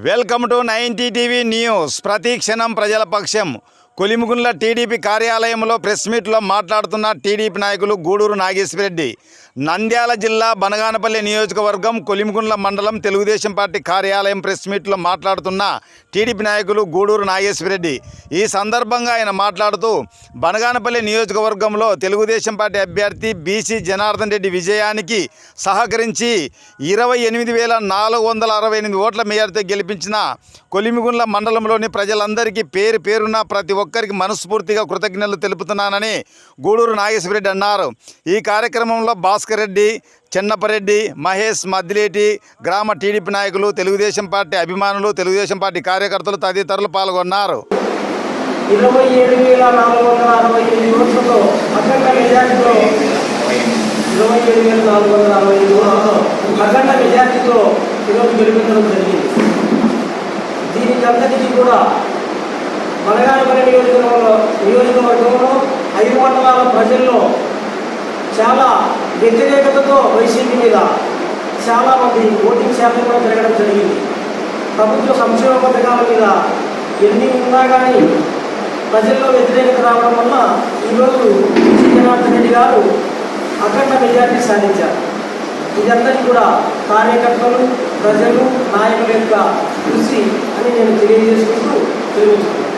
Welcome to ninety TV news. ప్రతి క్షణం ప్రజల పక్షం. కొలిమిగుండ్ల టీడీపీ కార్యాలయంలో ప్రెస్ మీట్లో మాట్లాడుతున్న టీడీపీ నాయకులు గూడూరు నాగేశ్వరరెడ్డి. నంద్యాల జిల్లా బనగానపల్లి నియోజకవర్గం కొలిమిగుండ్ల మండలం తెలుగుదేశం పార్టీ కార్యాలయం ప్రెస్ మీట్లో మాట్లాడుతున్న టీడీపీ నాయకులు గూడూరు నాగేశ్వరరెడ్డి. ఈ సందర్భంగా ఆయన మాట్లాడుతూ బనగానపల్లి నియోజకవర్గంలో తెలుగుదేశం పార్టీ అభ్యర్థి బీసీ జనార్దన్ రెడ్డి విజయానికి సహకరించి ఇరవై ఎనిమిది వేల నాలుగు వందల అరవై ఎనిమిది ఓట్ల మేయర్తో గెలిపించిన కొలిమిగుండ్ల మండలంలోని ప్రజలందరికీ పేరు పేరున ప్రతి ఒక్కరికి మనస్ఫూర్తిగా కృతజ్ఞతలు తెలుపుతున్నానని గూడూరు నాగేశ్వరరెడ్డి అన్నారు. ఈ కార్యక్రమంలో భాస్కర్ రెడ్డి చెన్నపరెడ్డి మహేష్ మద్దిలేటి గ్రామ టీడీపీ నాయకులు తెలుగుదేశం పార్టీ అభిమానులు తెలుగుదేశం పార్టీ కార్యకర్తలు తదితరులు పాల్గొన్నారు. ఇరవై ఏడు వేల నాలుగు వందల అరవై ఎనిమిది ఓట్లతో అఖండ మెజార్టీతో ఇరవై ఏడు వేల నాలుగు వందల అరవై ఎనిమిది ఓట్లతో అఖండ మెజార్టీతో ఈరోజు గెలుపించడం జరిగింది. దీనికి అంతటికీ కూడా మనగానపల్లి నియోజకవర్గంలో నియోజకవర్గంలో ఐదు మండలాల ప్రజల్లో చాలా వ్యతిరేకతతో వైసీపీ మీద చాలామంది ఓటింగ్ శాతం కూడా జరగడం జరిగింది. ప్రభుత్వ సంక్షేమ పథకాల మీద ఎన్ని ఉన్నా కానీ ప్రజల్లో వ్యతిరేకత రావడం వల్ల ఈరోజు విజయ రెడ్డి గారు అఖండ మెజార్టీ సాధించారు. ఇదందరికీ కూడా కార్యకర్తలు ప్రజలు నాయకుల యొక్క కృషి అని నేను తెలియజేసుకుంటూ తెలియజేస్తున్నాను.